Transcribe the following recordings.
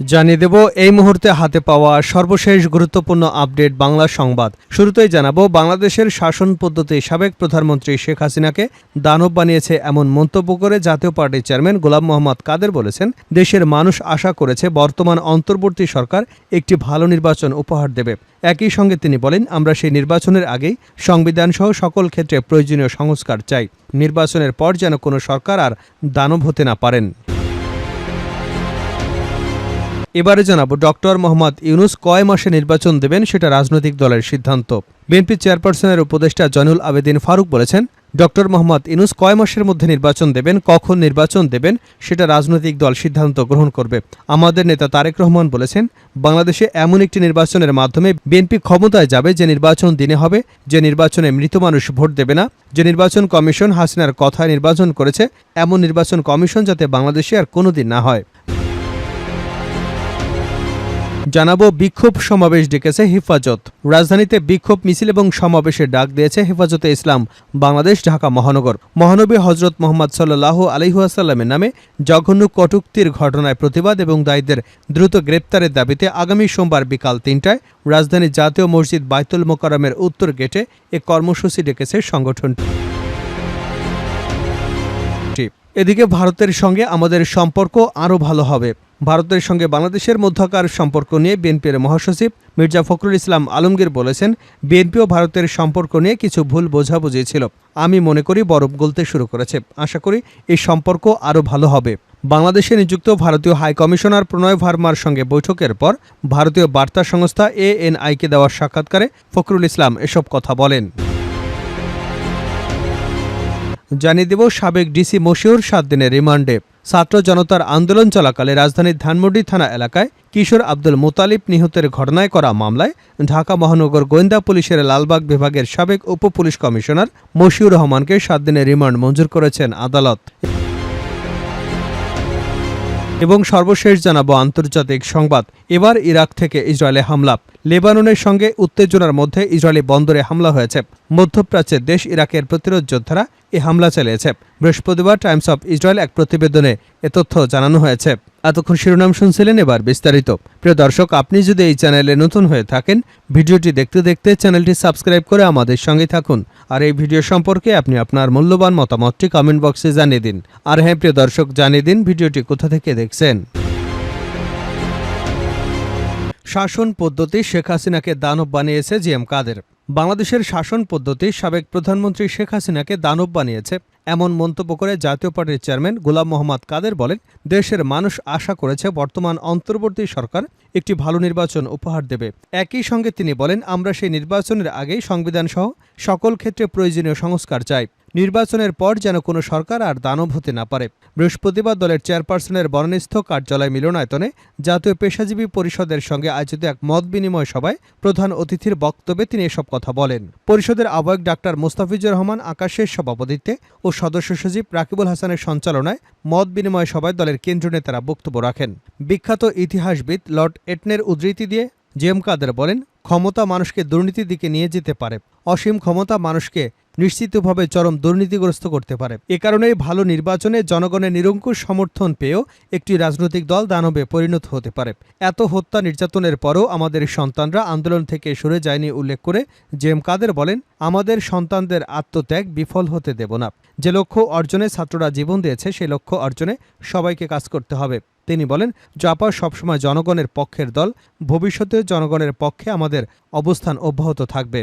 জানিয়ে দেব, এই মুহূর্তে হাতে পাওয়া সর্বশেষ গুরুত্বপূর্ণ আপডেট বাংলা সংবাদ। শুরুতেই জানাব, বাংলাদেশের শাসন পদ্ধতি সাবেক প্রধানমন্ত্রী শেখ হাসিনাকে দানব বানিয়েছে এমন মন্তব্য করে জাতীয় পার্টির চেয়ারম্যান গোলাম মোহাম্মদ কাদের বলেছেন, দেশের মানুষ আশা করেছে বর্তমান অন্তর্বর্তী সরকার একটি ভালো নির্বাচন উপহার দেবে। একই সঙ্গে তিনি বলেন, আমরা সেই নির্বাচনের আগেই সংবিধানসহ সকল ক্ষেত্রে প্রয়োজনীয় সংস্কার চাই। নির্বাচনের পর যেন কোনো সরকার আর দানব হতে না পারেন। এবারে জানাব, ডক্টর মোহাম্মদ ইউনুস কয় মাসে নির্বাচন দেবেন সেটা রাজনৈতিক দলের সিদ্ধান্ত। বিএনপি চেয়ারপারসনের উপদেষ্টা জয়নুল আবেদিন ফারুক বলেছেন, ডক্টর মোহাম্মদ ইউনুস কয় মাসের মধ্যে নির্বাচন দেবেন, কখন নির্বাচন দেবেন সেটা রাজনৈতিক দল সিদ্ধান্ত গ্রহণ করবে। আমাদের নেতা তারেক রহমান বলেছেন, বাংলাদেশে এমন একটি নির্বাচনের মাধ্যমে বিএনপি ক্ষমতায় যাবে যে নির্বাচন দিনে হবে, যে নির্বাচনে মৃত মানুষ ভোট দেবে না, যে নির্বাচন কমিশন হাসিনার কথায় নির্বাচন করেছে, এমন নির্বাচন কমিশন যাতে বাংলাদেশে আর কোনোদিন না হয়। জানাব বিক্ষোভ সমাবেশ ডেকেছে হেফাজত। রাজধানীতে বিক্ষোভ মিছিল এবং সমাবেশের ডাক দিয়েছে হেফাজতে ইসলাম, বাংলাদেশ, ঢাকা, মহানগর। মহানবী হজরত মোহাম্মদ সাল্লাহ আলহিহাসাল্লামের নামে জঘন্য কটুক্তির ঘটনায় প্রতিবাদ এবং দায়ীদের দ্রুত গ্রেপ্তারের দাবিতে আগামী সোমবার বিকাল তিনটায় রাজধানীর জাতীয় মসজিদ বাইতুল মোকারমের উত্তর গেটে এ কর্মসূচি ডেকেছে সংগঠনটি এদিকে ভারতের সঙ্গে আমাদের সম্পর্ক আরও ভালো হবে। ভারতের সঙ্গে বাংলাদেশের মধ্যকার সম্পর্ক নিয়ে বিএনপির মহাসচিব মির্জা ফখরুল ইসলাম আলমগীর বলেছেন, বিএনপি ও ভারতের সম্পর্ক নিয়ে কিছু ভুল বোঝাবুঝি ছিল। আমি মনে করি বরফ গলতে শুরু করেছে। আশা করি এই সম্পর্ক আরও ভালো হবে। বাংলাদেশে নিযুক্ত ভারতীয় হাই কমিশনার প্রণয় ভার্মার সঙ্গে বৈঠকের পর ভারতীয় বার্তা সংস্থা এএনআইকে দেওয়া সাক্ষাৎকারে ফখরুল ইসলাম এসব কথা বলেন। জানিয়ে দেব সাবেক ডিসি মশিউর সাত দিনের রিমান্ডে। ছাত্র জনতার আন্দোলন চলাকালে রাজধানীর ধানমন্ডি থানা এলাকায় কিশোর আব্দুল মোতালিব নিহতের ঘটনায় করা মামলায় ঢাকা মহানগর গোয়েন্দা পুলিশের লালবাগ বিভাগের সাবেক উপ পুলিশ কমিশনার মশিউর রহমানকে সাত দিনের রিমান্ড মঞ্জুর করেছেন আদালত। এবং সর্বশেষ জানাব আন্তর্জাতিক সংবাদ। এবার ইরাক থেকে ইসরায়েলে হামলা। লেবাননের সঙ্গে উত্তেজনার মধ্যে ইসরায়েলি বন্দরে হামলা হয়েছে। মধ্যপ্রাচ্যের দেশ ইরাকের প্রতিরোধ যোদ্ধারা এ হামলা চালিয়েছে। বৃহস্পতিবার টাইমস অফ ইসরায়েল এক প্রতিবেদনে এ তথ্য জানানো হয়েছে। এতক্ষণ শিরোনাম শুনছিলেন এবার বিস্তারিত। প্রিয় দর্শক, আপনি যদি এই চ্যানেলে নতুন হয়ে থাকেন, ভিডিওটি দেখতে দেখতে চ্যানেলটি সাবস্ক্রাইব করে আমাদের সঙ্গে থাকুন। আর এই ভিডিও সম্পর্কে আপনি আপনার মূল্যবান মতামতটি কমেন্ট বক্সে জানিয়ে দিন। আর হ্যাঁ প্রিয় দর্শক, জানিয়ে দিন ভিডিওটি কোথা থেকে দেখছেন। শাসন পদ্ধতি শেখ হাসিনাকে দানব বানিয়েছে জি এম কাদের। বাংলাদেশের শাসন পদ্ধতি সাবেক প্রধানমন্ত্রী শেখ হাসিনাকে দানব বানিয়েছে। এমন মন্তব্য করে জাতীয় পার্টির চেয়ারম্যান গোলাম মোহাম্মদ কাদের বলেন, দেশের মানুষ আশা করেছে বর্তমান অন্তর্বর্তী সরকার একটি ভালো নির্বাচন উপহার দেবে। একই সঙ্গে তিনি বলেন, আমরা সেই নির্বাচনের আগেই সংবিধানসহ সকল ক্ষেত্রে প্রয়োজনীয় সংস্কার চাই। নির্বাচনের পর যেন কোনো সরকার আর দানব হতে না পারে। বৃহস্পতিবার দলের চেয়ারপারসনের বর্ণস্থ কার্যালয় মিলনায়তনে জাতীয় পেশাজীবী পরিষদের সঙ্গে আয়োজিত এক মত বিনিময় সভায় প্রধান অতিথির বক্তব্যে তিনি এসব কথা বলেন। পরিষদের আহ্বায়ক ডাক্তার মোস্তাফিজুর রহমান আকাশের সভাপতিত্বে ও সদস্য সচিব রাকিবুল হাসানের সঞ্চালনায় মত বিনিময় সভায় দলের কেন্দ্রীয় নেতারা বক্তব্য রাখেন। বিখ্যাত ইতিহাসবিদ লর্ড এটনের উদ্ধৃতি দিয়ে জেম কাদের বলেন, ক্ষমতা মানুষকে দুর্নীতির দিকে নিয়ে যেতে পারে। অসীম ক্ষমতা মানুষকে নিশ্চিতভাবে চরম দুর্নীতিগ্রস্ত করতে পারে। এ কারণেই ভালো নির্বাচনে জনগণের নিরঙ্কুশ সমর্থন পেয়েও একটি রাজনৈতিক দল দানবে পরিণত হতে পারে। এত হত্যা নির্যাতনের পরও আমাদের সন্তানরা আন্দোলন থেকে সরে যায়নি উল্লেখ করে জেম কাদের বলেন, আমাদের সন্তানদের আত্মত্যাগ বিফল হতে দেব না। যে লক্ষ্য অর্জনে ছাত্ররা জীবন দিয়েছে সেই লক্ষ্য অর্জনে সবাইকে কাজ করতে হবে। তিনি বলেন, জাপা সবসময় জনগণের পক্ষের দল ভবিষ্যতে জনগণের পক্ষে আমাদের অবস্থান অব্যাহত থাকবে।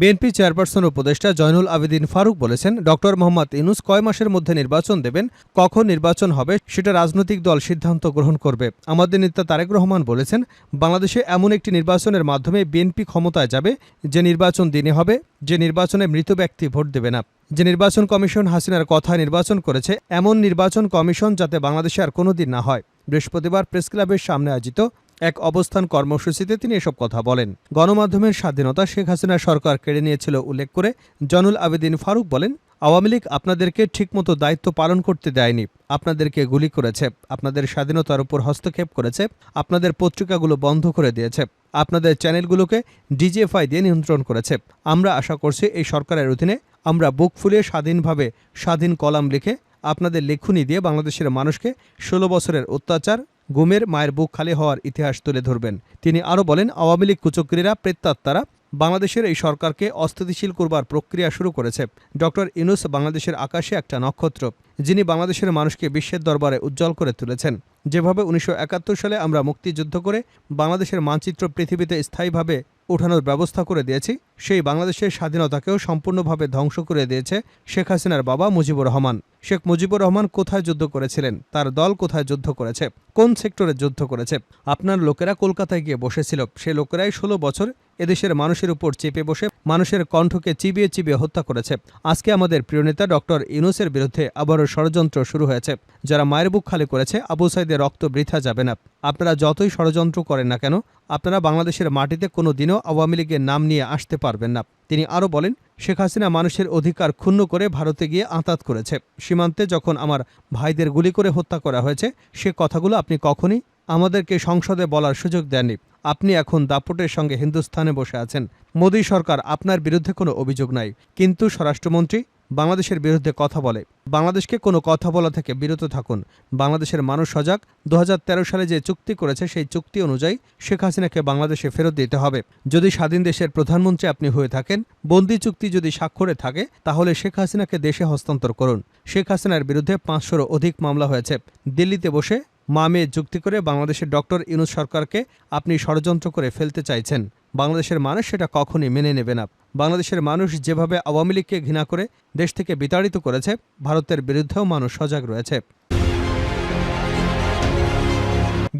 বিএনপি চেয়ারপারসন উপদেষ্টা জয়নুল আবেদিন ফারুক বলেছেন, ডক্টর মোহাম্মদ ইনুস কয় মাসের মধ্যে নির্বাচন দেবেন, কখন নির্বাচন হবে সেটা রাজনৈতিক দল সিদ্ধান্ত গ্রহণ করবে। আমাদের নেতা তারেক রহমান বলেছেন, বাংলাদেশে এমন একটি নির্বাচনের মাধ্যমে বিএনপি ক্ষমতায় যাবে, যে নির্বাচন দিনে হবে, যে নির্বাচনে মৃত ব্যক্তি ভোট দেবে না। যে নির্বাচন কমিশন হাসিনার কথা নির্বাচন করেছে, এমন নির্বাচন কমিশন যাতে বাংলাদেশে আর কোনোদিন না হয়। বৃহস্পতিবার প্রেস ক্লাবের সামনে আয়োজিত এক অবস্থান কর্মসূচিতে তিনি এসব কথা বলেন। গণমাধ্যমের স্বাধীনতা শেখ হাসিনা সরকার কেড়ে নিয়েছিল উল্লেখ করে জনুল আবেদিন ফারুক বলেন, আওয়ামী লীগ আপনাদেরকে ঠিকমতো দায়িত্ব পালন করতে দেয়নি। আপনাদেরকে গুলি করেছে, আপনাদের স্বাধীনতার উপর হস্তক্ষেপ করেছে, আপনাদের পত্রিকাগুলো বন্ধ করে দিয়েছে, আপনাদের চ্যানেলগুলোকে ডিজিএফআই দিয়ে নিয়ন্ত্রণ করেছে। আমরা আশা করছি এই সরকারের অধীনে আমরা বুক ফুলিয়ে স্বাধীনভাবে স্বাধীন কলাম লিখে আপনাদের লেখুনি দিয়ে বাংলাদেশের মানুষকে ষোলো বছরের অত্যাচার গুমের মায়ের বুক খালি হওয়ার ইতিহাস তুলে ধরবেন। তিনি আরও বলেন, আওয়ামী লীগ কুচক্রীরা প্রেত্যাত্মারা বাংলাদেশের এই সরকারকে অস্থিতিশীল করবার প্রক্রিয়া শুরু করেছে। ডক্টর ইনুস বাংলাদেশের আকাশে একটা নক্ষত্র। যিনি বাংলাদেশের মানুষকে বিশ্বের দরবারে উজ্জ্বল করে তুলেছেন। যেভাবে উনিশশো একাত্তর সালে আমরা মুক্তিযুদ্ধ করে বাংলাদেশের মানচিত্র পৃথিবীতে স্থায়ীভাবে ওঠানোর ব্যবস্থা করে দিয়েছি, সেই বাংলাদেশের স্বাধীনতাকেও সম্পূর্ণভাবে ধ্বংস করে দিয়েছে শেখ হাসিনার বাবা মুজিবুর রহমান। শেখ মুজিবুর রহমান কোথায় যুদ্ধ করেছিলেন? তার দল কোথায় যুদ্ধ করেছে? কোন সেক্টরে যুদ্ধ করেছে? আপনার লোকেরা কলকাতায় গিয়ে বসেছিল। সে লোকেরাই ষোলো বছর এদেশের মানুষের উপর চেপে বসে মানুষের কণ্ঠকে চিবিয়ে চিবিয়ে হত্যা করেছে। আজকে আমাদের প্রিয় নেতা ডক্টর ইউনুসের বিরুদ্ধে আবারও ষড়যন্ত্র শুরু হয়েছে। যারা মায়ের বুক খালি করেছে, আবু সাইদের রক্ত বৃথা যাবে না। আপনারা যতই ষড়যন্ত্র করেন না কেন, আপনারা বাংলাদেশের মাটিতে কোনো দিনও আওয়ামী লীগের নাম নিয়ে আসতে পারবেন না। তিনি আরও বলেন, শেখ হাসিনা মানুষের অধিকার ক্ষুণ্ণ করে ভারতে গিয়ে আঁতাত করেছে। সীমান্তে যখন আমার ভাইদের গুলি করে হত্যা করা হয়েছে, সে কথাগুলো আপনি কখনই আমাদেরকে সংসদে বলার সুযোগ দেননি। আপনি এখন দাপটের সঙ্গে হিন্দুস্থানে বসে আছেন। মোদী সরকার আপনার বিরুদ্ধে কোনো অভিযোগ নাই। কিন্তু স্বরাষ্ট্রমন্ত্রী বাংলাদেশের বিরুদ্ধে কথা বলে। বাংলাদেশকে কোনো কথা বলা থেকে বিরত থাকুন। বাংলাদেশের মানুষ সজাগ। দু হাজার তেরো সালে যে চুক্তি করেছে, সেই চুক্তি অনুযায়ী শেখ হাসিনাকে বাংলাদেশে ফেরত দিতে হবে। যদি স্বাধীন দেশের প্রধানমন্ত্রী আপনি হয়ে থাকেন, বন্দি চুক্তি যদি স্বাক্ষরে থাকে, তাহলে শেখ হাসিনাকে দেশে হস্তান্তর করুন। শেখ হাসিনার বিরুদ্ধে পাঁচশোরও অধিক মামলা হয়েছে। দিল্লিতে বসে মামে যুক্তি করে বাংলাদেশের ডক্টর ইনুস সরকারকে আপনি ষড়যন্ত্র করে ফেলতে চাইছেন। বাংলাদেশের মানুষ সেটা কখনই মেনে নেবে না। বাংলাদেশের মানুষ যেভাবে আওয়ামী লীগকে ঘৃণা করে দেশ থেকে বিতাড়িত করেছে, ভারতের বিরুদ্ধেও মানুষ সজাগ রয়েছে।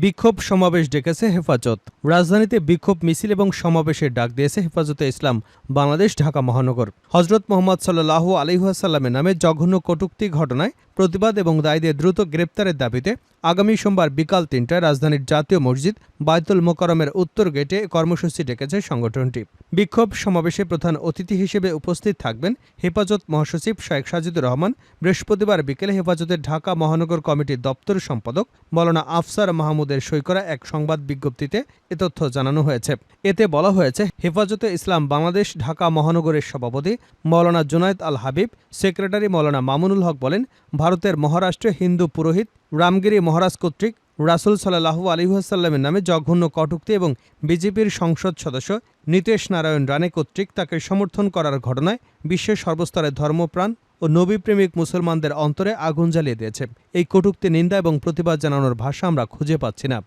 বিক্ষোভ সমাবেশ ডেকেছে হেফাজত। রাজধানীতে বিক্ষোভ মিছিল এবং সমাবেশের ডাক দিয়েছে হেফাজতে ইসলাম, বাংলাদেশ, ঢাকা মহানগর। হজরত মোহাম্মদ সাল্লাহ আলিহাসাল্লামের নামে জঘন্য কটুক্তি ঘটনায় প্রতিবাদ এবং দায়ীদের দ্রুত গ্রেপ্তারের দাবিতে আগামী সোমবার বিকাল তিনটায় রাজধানীর জাতীয় মসজিদ বায়তুল মোকারমের উত্তর গেটে কর্মসূচি ডেকেছে সংগঠনটি। বিক্ষোভ সমাবেশে প্রধান অতিথি হিসেবে উপস্থিত থাকবেন হেফাজত মহাসচিব শেখ সাজিদুর রহমান, বৃহস্পতিবার বিকেলে হেফাজতের ঢাকা মহানগর কমিটির দপ্তর সম্পাদক মৌলানা আফসার মাহমুদের সই করা এক সংবাদ বিজ্ঞপ্তিতে এ তথ্য জানানো হয়েছে। এতে বলা হয়েছে, হেফাজতে ইসলাম বাংলাদেশ ঢাকা মহানগরের সভাপতি মৌলানা জুনায়দ আল হাবিব, সেক্রেটারি মৌলানা মামুনুল হক বলেন ভারতের মহারাষ্ট্রে হিন্দু পুরোহিত রামগিরি মহারাজ কর্তৃক রাসুল সাল্লাহু আলিহাসাল্লামের নামে জঘন্য কটুক্তি এবং বিজেপির সংসদ সদস্য নীতেশ নারায়ণ রানে কর্তৃক তাকে সমর্থন করার ঘটনায় বিশ্বের সর্বস্তরে ধর্মপ্রাণ ও নবীপ্রেমিক মুসলমানদের অন্তরে আগুন জ্বালিয়ে দিয়েছে। এই কটুক্তি, নিন্দা এবং প্রতিবাদ জানানোর ভাষা আমরা খুঁজে পাচ্ছি না।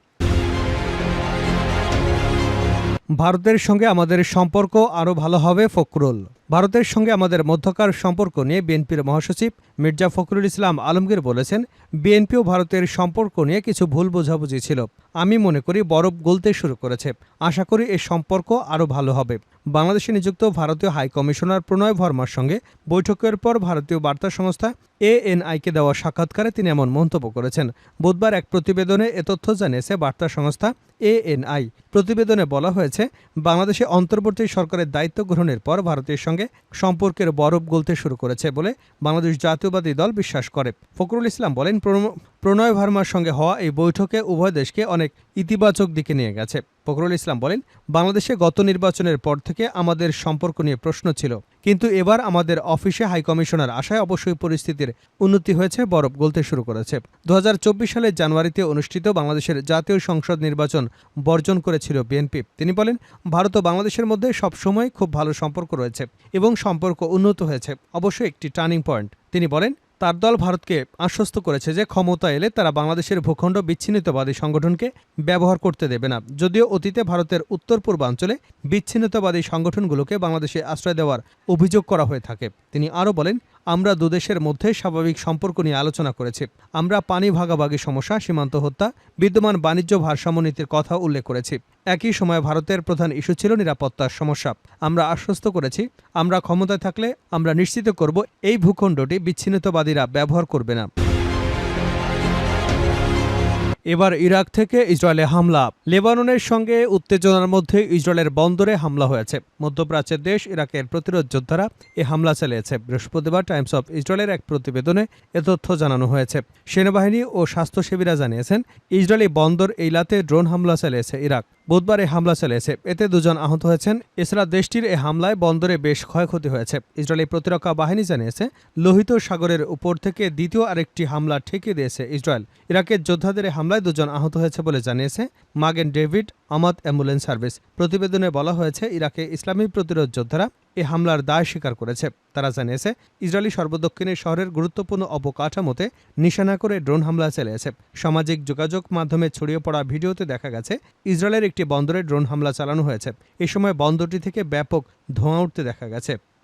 ভারতের সঙ্গে আমাদের সম্পর্ক আরও ভালো হবে ফখরুল। ভারতের সঙ্গে আমাদের মধ্যকার সম্পর্ক নিয়ে বিএনপির মহাসচিব মির্জা ফখরুল ইসলাম আলমগীর বলেছেন বিএনপি ও ভারতের সম্পর্ক নিয়ে কিছু ভুল বোঝাবুঝি ছিল। আমি মনে করি বরফ গলতে শুরু করেছে। আশা করি এই সম্পর্ক আরও ভালো হবে। বাংলাদেশে নিযুক্ত ভারতীয় হাই কমিশনার প্রণয় ভর্মার সঙ্গে বৈঠকের পর ভারতীয় বার্তা সংস্থা এএনআইকে দেওয়া সাক্ষাৎকারে তিনি এমন মন্তব্য করেছেন। বুধবার এক প্রতিবেদনে এ তথ্য জানিয়েছে বার্তা সংস্থা এএনআই। প্রতিবেদনে বলা হয়েছে, বাংলাদেশে অন্তর্বর্তী সরকারের দায়িত্ব গ্রহণের পর ভারতের সঙ্গে সম্পর্কের বরফ গলতে শুরু করেছে বলে বাংলাদেশ জাতীয়বাদী দল বিশ্বাস করে। ফখরুল ইসলাম বলেন প্রণ- প্রণয় ভার্মার সঙ্গে হওয়া এই বৈঠকে উভয় দেশকে অনেক ইতিবাচক দিকে নিয়ে গেছে। ফখরুল ইসলাম বলেন, বাংলাদেশে গত নির্বাচনের পর থেকে আমাদের সম্পর্ক নিয়ে প্রশ্ন ছিল। কিন্তু এবার আমাদের অফিসে হাইকমিশনার আশায় অবশ্যই পরিস্থিতির উন্নতি হয়েছে, বরফ গলতে শুরু করেছে। দু হাজার চব্বিশ সালের জানুয়ারিতে অনুষ্ঠিত বাংলাদেশের জাতীয় সংসদ নির্বাচন বর্জন করেছিল বিএনপি। তিনি বলেন, ভারত ও বাংলাদেশের মধ্যে সবসময় খুব ভালো সম্পর্ক রয়েছে এবং সম্পর্ক উন্নত হয়েছে। অবশ্যই একটি টার্নিং পয়েন্ট। তিনি বলেন তার দল ভারতকে আশ্বস্ত করেছে যে ক্ষমতা এলে তারা বাংলাদেশের ভূখণ্ড বিচ্ছিন্নতাবাদী সংগঠনকে ব্যবহার করতে দেবে না। যদিও অতীতে ভারতের উত্তর পূর্বাঞ্চলে বিচ্ছিন্নতাবাদী সংগঠনগুলোকে বাংলাদেশে আশ্রয় দেওয়ার অভিযোগ করা হয়ে থাকে। তিনি আরও বলেন আমরা দুদেশের মধ্যে স্বাভাবিক সম্পর্ক নিয়ে আলোচনা করেছি। আমরা পানি ভাগাভাগি সমস্যা, সীমান্ত হত্যা, বিদ্যমান বাণিজ্য ভারসাম্য নীতির কথা উল্লেখ করেছি। একই সময় ভারতের প্রধান ইস্যু ছিল নিরাপত্তার সমস্যা। আমরা আশ্বস্ত করেছি, আমরা ক্ষমতায় থাকলে আমরা নিশ্চিত করব এই ভূখণ্ডটি বিচ্ছিন্নতাবাদীরা ব্যবহার করবে না। এবার ইরাক থেকে ইসরায়েলে হামলা। লেবাননের সঙ্গে উত্তেজনার মধ্যে ইসরায়েলের বন্দরে হামলা হয়েছে। মধ্যপ্রাচ্যের দেশ ইরাকের প্রতিরোধ যোদ্ধারা এ হামলা চালিয়েছে। বৃহস্পতিবার টাইমস অফ ইসরায়েলের এক প্রতিবেদনে এ তথ্য জানানো হয়েছে। সেনাবাহিনী ও স্বাস্থ্যসেবীরা জানিয়েছেন, ইসরায়েলি বন্দর এইলাতে ড্রোন হামলা চালিয়েছে ইরাক। বুধবার এই হামলা চালিয়েছে। এতে দুজন আহত হয়েছেন। এছাড়া দেশটির এই হামলায় বন্দরে বেশ ক্ষয়ক্ষতি হয়েছে। ইসরায়েলি প্রতিরক্ষা বাহিনী জানিয়েছে, লোহিত সাগরের উপর থেকে দ্বিতীয় আরেকটি হামলা ঠেকিয়ে দিয়েছে ইসরায়েল। ইরাকের যোদ্ধাদের এই হামলায় দুজন আহত হয়েছে বলে জানিয়েছে মাগেন ডেভিড আমাদ অ্যাম্বুলেন্স সার্ভিস। প্রতিবেদনে বলা হয়েছে, ইরাকে ইসলামী প্রতিরোধ যোদ্ধারা এই হামলার দায় স্বীকার করেছে। তারা জানিয়েছে, ইসরায়েলি সর্বদক্ষিণের শহরের গুরুত্বপূর্ণ অবকাঠামোতে নিশানা করে ড্রোন হামলা চালিয়েছে। সামাজিক যোগাযোগ মাধ্যমে ছড়িয়ে পড়া ভিডিওতে দেখা গেছে, ইসরায়েলের একটি বন্দরে ড্রোন হামলা চালানো হয়েছে। এ সময় বন্দরটি থেকে ব্যাপক ধোঁয়া উঠতে দেখা গেছে।